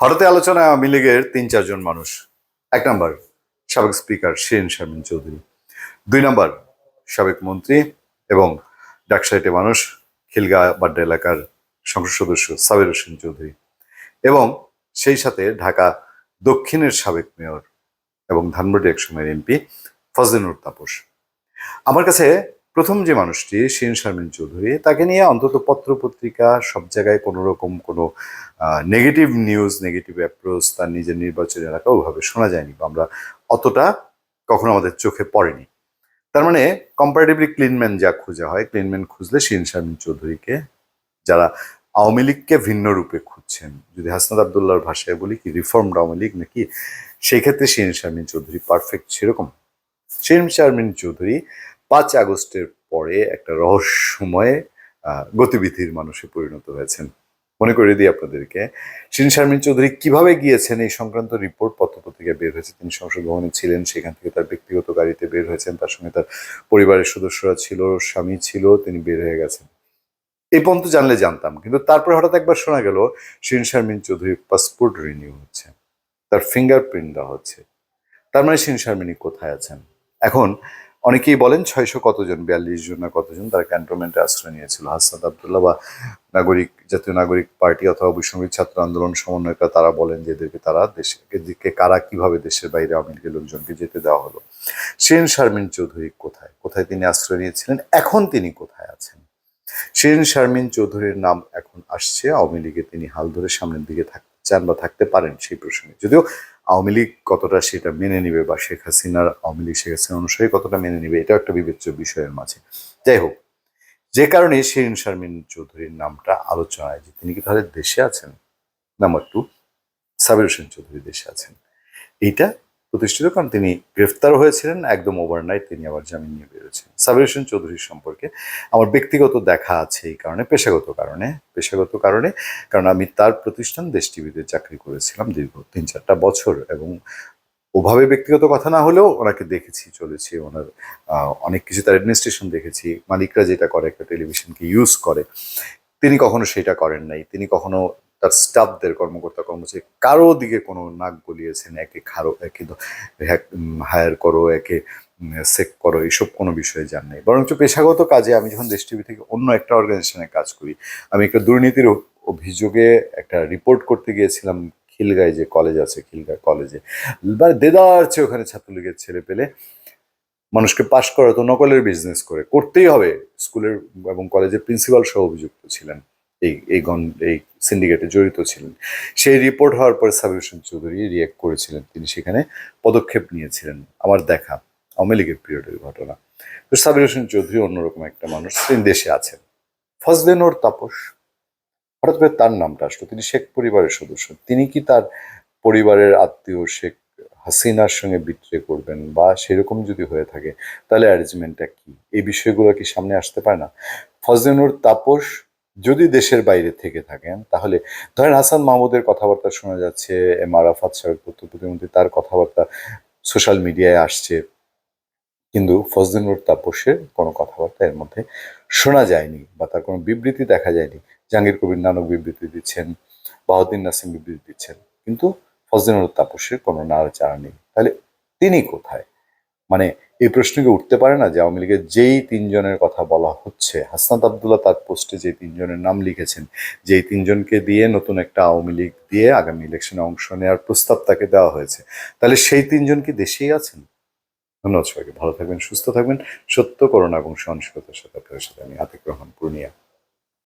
হঠাৎ আলোচনায় আওয়ামী লীগের তিন চারজন মানুষ। এক নম্বর, সাবেক স্পিকার শিরিন শারমিন চৌধুরী। দুই নম্বর, সাবেক মন্ত্রী এবং ডাকসাইটে মানুষ, খিলগা বাড্ডা এলাকার সংসদ সদস্য সাবির হোসেন চৌধুরী। এবং সেই সাথে ঢাকা দক্ষিণের সাবেক মেয়র এবং ধানবাড়ি এক সময়ের এমপি ফজলিনুর তাপস। আমার কাছে প্রথম যে মানুষটি শিরিন শারমিন চৌধুরী, তাকে নিয়ে অন্তত পত্র পত্রিকা সব জায়গায় কোনো রকম কোনো নেগেটিভ নিউজ নেগেটিভ অ্যাপ্রোচ তার নিজের নির্বাচনী এলাকা ওভাবে শোনা যায়নি বা আমরা অতটা কখনো আমাদের চোখে পড়েনি। তার মানে কম্পারেটিভলি ক্লিনম্যান যা খোঁজা হয় ক্লিনম্যান খুঁজলে শিরিন শারমিন চৌধুরীকে যারা আওয়ামী লীগকে ভিন্ন রূপে খুঁজছেন, যদি হাসনাদ আবদুল্লাহর ভাষায় বলি কি রিফর্মড আওয়ামী লীগ নাকি সেই ক্ষেত্রে শিরিন শারমিন চৌধুরী পারফেক্ট সেরকম। শিরিন শারমিন চৌধুরী পাঁচ আগস্টের পরে একটা রহস্যময় গতিবিধির মানুষে পরিণত হয়েছেন। মনে করে দিই আপনাদেরকে, শিরিন শারমিন চৌধুরী কীভাবে গিয়েছেন এই সংক্রান্ত রিপোর্ট, পত্রপত্রিকায় বের হয়েছে, তিনি সংসদ ভবনে ছিলেন, সেখান থেকে তার ব্যক্তিগত গাড়িতে বের হয়েছেন, তার সঙ্গে তার পরিবারের সদস্যরা ছিল, স্বামী ছিল, তিনি বের হয়ে গেছেন। এই পর্যন্ত জানলে জানতাম, কিন্তু তারপরে হঠাৎ একবার শোনা গেল, শিরিন শারমিন চৌধুরীর পাসপোর্ট রিনিউ হচ্ছে, তার ফিঙ্গারপ্রিন্ট দেওয়া হচ্ছে। তার মানে শিরিন শারমিনী কোথায় আছেন? এখন অনেকেই বলেন ছয়শো কতজন, বিয়াল্লিশ জন না কতজন তারা ক্যান্টনমেন্টে আশ্রয় নিয়েছিল। হাসনাদ আবদুল্লাহ বা নাগরিক, জাতীয় নাগরিক পার্টি অথবা বৈষম্যিক ছাত্র আন্দোলন সমন্বয়করা তারা বলেন যে এদেরকে তারা দেশকে কারা কীভাবে দেশের বাইরে আওয়ামী লীগের লোকজনকে যেতে দেওয়া হলো। শিরিন শারমিন চৌধুরী কোথায়? কোথায় তিনি আশ্রয় নিয়েছিলেন? এখন তিনি কোথায় আছেন? শিরিন শারমিন চৌধুরীর নাম এখন আসছে। আওয়ামী লীগে তিনি হাল ধরে সামনের দিকে থাকতে চান বা থাকতে পারেন সেই প্রসঙ্গে। যদিও আওয়ামী লীগ কতটা সেটা মেনে নিবে বা শেখ হাসিনার আওয়ামী লীগ, শেখ হাসিনা অনুসারে কতটা মেনে নিবে, এটাও একটা বিবেচ্য বিষয়ের মাঝে। যাই হোক, যে কারণে শিরিন শারমিন চৌধুরীর নামটা আলোচনায়, যে তিনি কি তাহলে দেশে আছেন? নাম্বার টু সাবির হোসেন চৌধুরী দেশে আছেন। এইটা প্রতিষ্ঠিত, কারণ তিনি গ্রেফতার হয়েছিলেন, একদম ওভারনাইট তিনি আবার জামিন নিয়ে বেরোছেন সাবির হোসেন চৌধুরীর সম্পর্কে আমার ব্যক্তিগত দেখা আছে এই কারণে, পেশাগত কারণে পেশাগত কারণে, কারণ আমি তার প্রতিষ্ঠান দেশ টিভিতে চাকরি করেছিলাম দীর্ঘ তিন চারটা বছর এবং ওভাবে ব্যক্তিগত কথা না হলেও ওনাকে দেখেছি, চলেছি, ওনার অনেক কিছু তার অ্যাডমিনিস্ট্রেশন দেখেছি, মালিকরা যেটা করে একটা টেলিভিশনকে ইউজ করে, তিনি কখনো সেটা করেন নাই, তিনি কখনো তার স্টাফদের কর্মকর্তা কর্মচারী কারও দিকে কোনো নাক গলিয়েছেন, একে খারো, একে হায়ার করো, একে সেক করো এইসব কোনো বিষয়ে যান নাই। বরঞ্চ পেশাগত কাজে আমি যখন দেশ টিভি থেকে অন্য একটা অর্গানাইজেশনে কাজ করি, আমি একটা দুর্নীতির অভিযোগে একটা রিপোর্ট করতে গিয়েছিলাম খিলগায় যে কলেজ আছে, খিলগায় কলেজে মানে দেদার চেয়ে ওখানে ছাত্রলীগের ছেলে পেলে মানুষকে পাশ করা তো নকলের বিজনেস করে, করতেই হবে। স্কুলের এবং কলেজের প্রিন্সিপাল সহ অভিযুক্ত ছিলেন। এই এই গণ, এই সিন্ডিকেটে জড়িত ছিলেন। সেই রিপোর্ট হওয়ার পরে সাবির হোসেন চৌধুরী রিয়েক্ট করেছিলেন। তিনি সেখানে পদক্ষেপ নিয়েছিলেন আমার দেখা, আওয়ামী লীগের পিরিয়ডের ঘটনা। তো সাবির হোসেন চৌধুরী অন্যরকম একটা মানুষ, তিনি দেশে আছেন। ফজলেনোর তাপস, হঠাৎ করে তার নামটা আসলো। তিনি শেখ পরিবারের সদস্য। তিনি কি তার পরিবারের আত্মীয় শেখ হাসিনার সঙ্গে বিট্রে করবেন বা সেরকম যদি হয়ে থাকে, তাহলে অ্যারেঞ্জমেন্টটা কি? এই বিষয়গুলো কি সামনে আসতে পারে না? ফজলেনুর তাপস যদি দেশের বাইরে থেকে থাকেন, তাহলে ধরেন হাসান মাহমুদের কথাবার্তা শোনা যাচ্ছে, এম আর আরাফাত সাহেব তথ্য প্রতিমন্ত্রী, তার কথাবার্তা সোশ্যাল মিডিয়ায় আসছে। কিন্তু ফজলিনুর তাপসের কোনো কথাবার্তা এর মধ্যে শোনা যায়নি বা তার কোনো বিবৃতি দেখা যায়নি। জাহাঙ্গীর কবির নানক বিবৃতি দিচ্ছেন বাহুদ্দিন নাসিম বিবৃতি দিচ্ছেন। কিন্তু ফজলিনুর তাপসের কোনো নাড়াচাড়া নেই। তাহলে তিনি কোথায়? মানে এই প্রশ্ন কি উঠতে পারে না যে আওয়ামী লীগের যেই তিনজনের কথা বলা হচ্ছে, হাসনাত আবদুল্লাহ তার পোস্টে যে তিনজনের নাম লিখেছেন, যেই তিনজনকে দিয়ে নতুন একটা আওয়ামী লীগ দিয়ে আগামী ইলেকশনে অংশ নেওয়ার প্রস্তাব তাকে দেওয়া হয়েছে, তাহলে সেই তিনজন কি দেশেই আছেন? ধন্যবাদ সবাইকে, ভালো থাকবেন, সুস্থ থাকবেন, সত্য করোনা এবং সহনশীলতার সাথে আপনাদের সাথে আমি আতিক রহমান, পূর্ণিয়া।